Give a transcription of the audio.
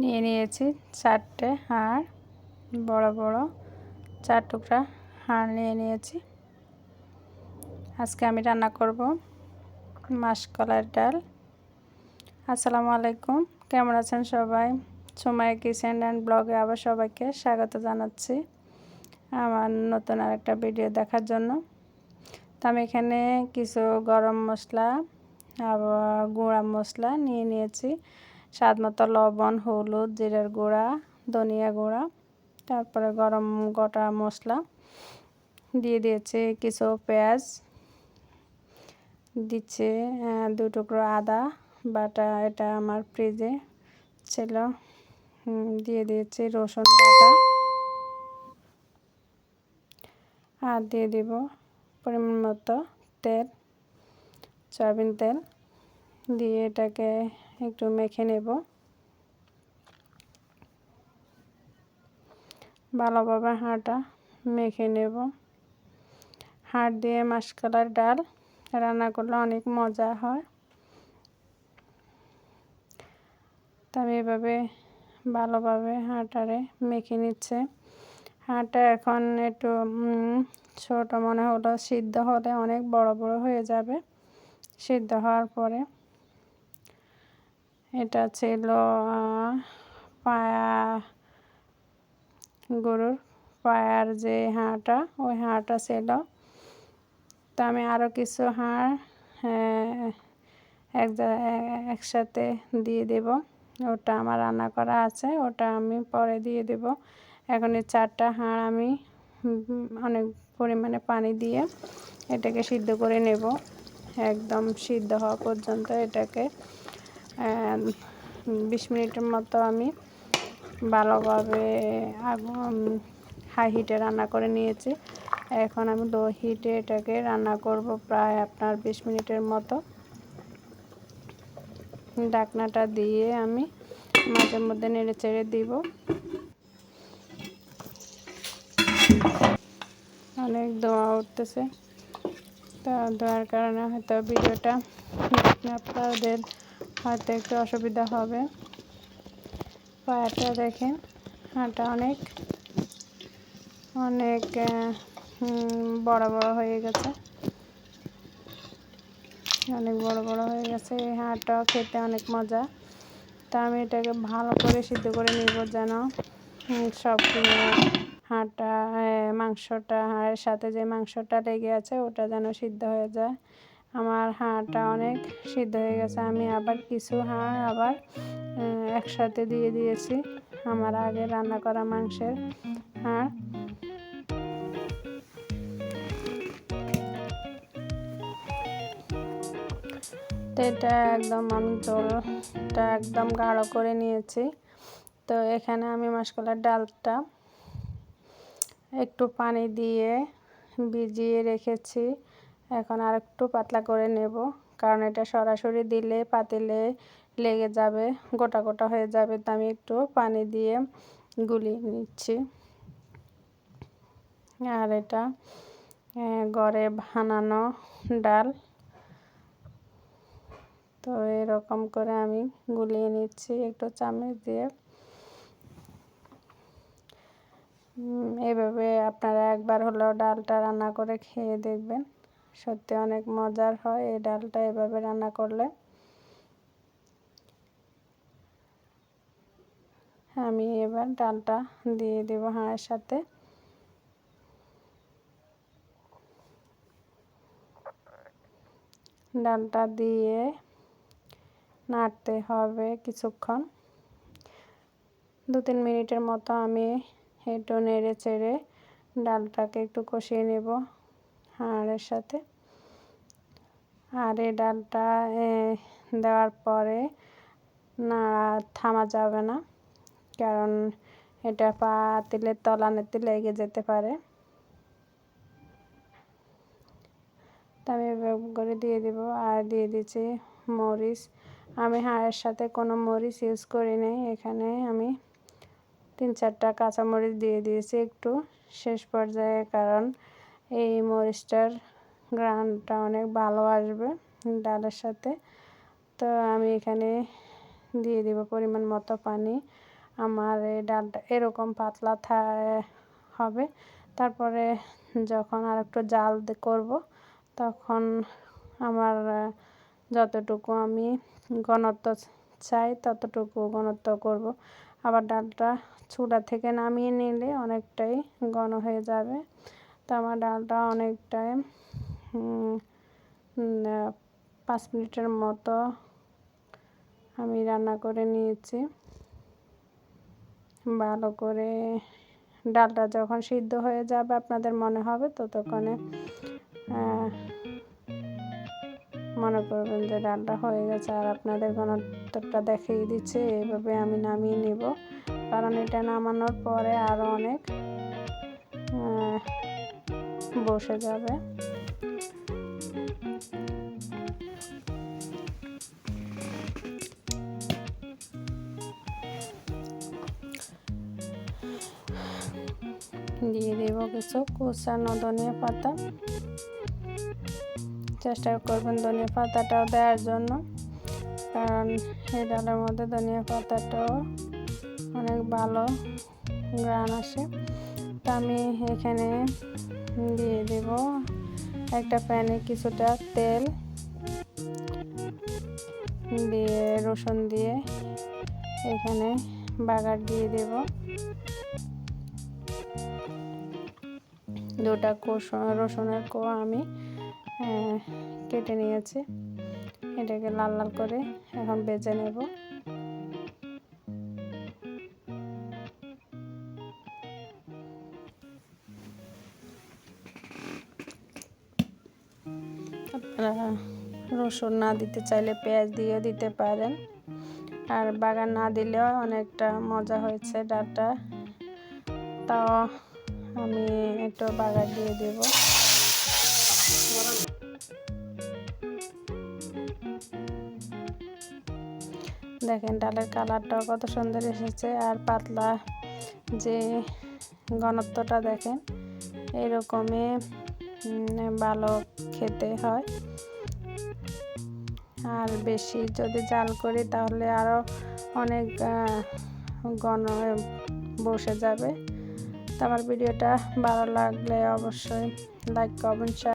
নিয়ে নিয়েছি চারটে হাড়, বড় বড় চার টুকরা হাড় নিয়ে নিয়েছি। আজকে আমি রান্না করব মাসকলার ডাল। আসসালামু আলাইকুম, কেমন আছেন সবাই? সময় কিচেন অ্যান্ড ব্লগে আবার সবাইকে স্বাগত জানাচ্ছি আমার নতুন আরেকটা ভিডিও দেখার জন্য। তো আমি এখানে কিছু গরম মশলা আবার গুঁড়া মশলা নিয়ে নিয়েছি। স্বাদ মতো লবণ, হলুদ, জিরের গুঁড়া, ধনিয়া গুঁড়া, তারপরে গরম গোটা মশলা দিয়ে দিয়েছি কিছু পেঁয়াজ, দিচ্ছে দু টুকরো আদা, বাটা এটা আমার ফ্রিজে ছিল। দিয়ে দিয়েছি রসুন বাটা। আর দিয়ে দিব পরিমাণ মতো তেল, সয়াবিন তেল। দিয়ে এটাকে একটু মেখে নেব। ভালোভাবে হাঁটা মেখে নেব। হাড় দিয়ে মাসকালার ডাল রান্না করলে অনেক মজা হয়। তা আমি এভাবে ভালোভাবে হাঁটারে মেখে নিচ্ছে। হাঁটা এখন একটু ছোট মনে হলো, সিদ্ধ হলে অনেক বড় বড় হয়ে যাবে। সিদ্ধ হওয়ার পরে এটা ছিল পায়া গরুর, পায়ার যে হাঁটা, ওই হাঁটা ছিল। তো আমি আরও কিছু হাঁড় এক, একসাথে দিয়ে দেব। ওটা আমার রান্না করা আছে, ওটা আমি পরে দিয়ে দেব। এখন এই চারটা হাঁড় আমি, অনেক পরিমাণে পানি দিয়ে এটাকে সিদ্ধ করে নেব। একদম সিদ্ধ হওয়া পর্যন্ত এটাকে বিশ মিনিটের মতো আমি ভালোভাবে আগুন হাই হিটে রান্না করে নিয়েছি। এখন আমি লো হিটে এটাকে রান্না করব প্রায় আপনার বিশ মিনিটের মতো। ডাকনাটা দিয়ে আমি মাঝে মধ্যে নেড়ে চেড়ে দিব। অনেক দোয়া উঠতেছে। তা দোয়ার কারণে হয়তো ভিডিওটা আপনাদের হয়তো একটু অসুবিধা হবে। পায়াটা দেখেন, হাঁটা অনেক অনেক বড় বড় হয়ে গেছে। অনেক বড় বড় হয়ে গেছে, এই হাঁটা খেতে অনেক মজা। তা আমি এটাকে ভালো করে সিদ্ধ করে নিব যেন সব হাঁটা মাংসটা, হাড়ের সাথে যে মাংসটা লেগে আছে, ওটা যেন সিদ্ধ হয়ে যায়। আমার হাঁটা অনেক সিদ্ধ হয়ে গেছে। আমি আবার কিছু হাড় আবার একসাথে দিয়ে দিয়েছি। আমার আগে রান্না করা মাংসের হাড়। তো এটা একদম আমি জলটা একদম গাঢ় করে নিয়েছি। তো এখানে আমি মাসকলার ডালটা একটু পানি দিয়ে ভিজিয়ে রেখেছি। এখন আর একটু পাতলা করে নেব, কারণ এটা সরাসরি দিলে পাতিলে লেগে যাবে, গোটা গোটা হয়ে যাবে। তো আমি একটু পানি দিয়ে গুলিয়ে নিচ্ছি। আর এটা গড়ে বানানো ডাল। তো এরকম করে আমি গুলিয়ে নিচ্ছি একটু চামচ দিয়ে। এভাবে আপনারা একবার হলেও ডালটা রান্না করে খেয়ে দেখবেন। সত্যি অনেক মজার হয় এই ডালটা এভাবে রান্না করলে। আমি এবার ডালটা দিয়ে দেব হাঁড়ের সাথে। ডালটা দিয়ে নাড়তে হবে কিছুক্ষণ। দু তিন মিনিটের মতো আমি একটু নেড়ে চেড়ে ডালটাকে একটু কষিয়ে নেব। হাড়ের সাথে। আর এই ডালটা দেওয়ার পরে নাড়া থামা যাবে না, কারণ এটা পা পাতিলের তলানেতে লেগে যেতে পারে। আমি করে দিয়ে দিব, আর দিয়ে দিচ্ছি মরিচ। আমি হাড়ের সাথে কোনো মরিচ ইউজ করি নাই, এখানে আমি তিন চারটা কাঁচামরিচ দিয়ে দিয়েছি একটু শেষ পর্যায়ে, কারণ এই মরিচটার গ্রানটা অনেক ভালো আসবে ডালের সাথে। তো আমি এখানে দিয়ে দিব পরিমাণ মতো পানি। আমার এই ডালটা এরকম পাতলা হবে। তারপরে যখন আর একটু জাল করব, তখন আমার যতটুকু আমি ঘনত্ব চাই ততটুকু ঘনত্ব করব। আবার ডালটা চুলা থেকে নামিয়ে নিলে অনেকটাই ঘন হয়ে যাবে। আমার ডালটা অনেকটাই পাঁচ মিনিটের মতো আমি রান্না করে নিয়েছি। ভালো করে ডালটা যখন সিদ্ধ হয়ে যাবে আপনাদের মনে হবে ততক্ষণে মনে করবেন যে ডালটা হয়ে গেছে আর আপনাদের ঘনত্বটা দেখিয়ে দিচ্ছে এইভাবে আমি নামিয়ে নিব। কারণ এটা নামানোর পরে আরও অনেক বসে যাবে। দিয়ে দেব কিছু কুচানো ধনিয়া পাতা। চেষ্টা করবেন ধনিয়া পাতাটাও দেওয়ার জন্য। কারণ এই ডালের মধ্যে ধনিয়া পাতাটাও অনেক ভালো গ্রান আসে। তা আমি এখানে দিয়ে দেব একটা প্যানে কিছুটা তেল, দিয়ে রসুন দিয়ে এখানে বাগার দিয়ে দেব। দুটা রসুনের কোয়া আমি কেটে নিয়েছি। এটাকে লাল লাল করে এখন বেজে নেব। রসুন না দিতে চাইলে পেঁয়াজ দিয়েও দিতে পারেন। আর বাগান না দিলেও অনেকটা মজা হয়েছে ডাটা। তাও আমি একটু বাগান দিয়ে দেব। দেখেন ডালের কালারটাও কত সুন্দর এসেছে। আর পাতলা যে ঘনত্বটা দেখেন, এরকমই ভালো খেতে হয়। আর বেশি যদি জাল করি তাহলে আরও অনেক ঘন বসে যাবে। তো আমার ভিডিওটা ভালো লাগলে অবশ্যই লাইক কমেন্ট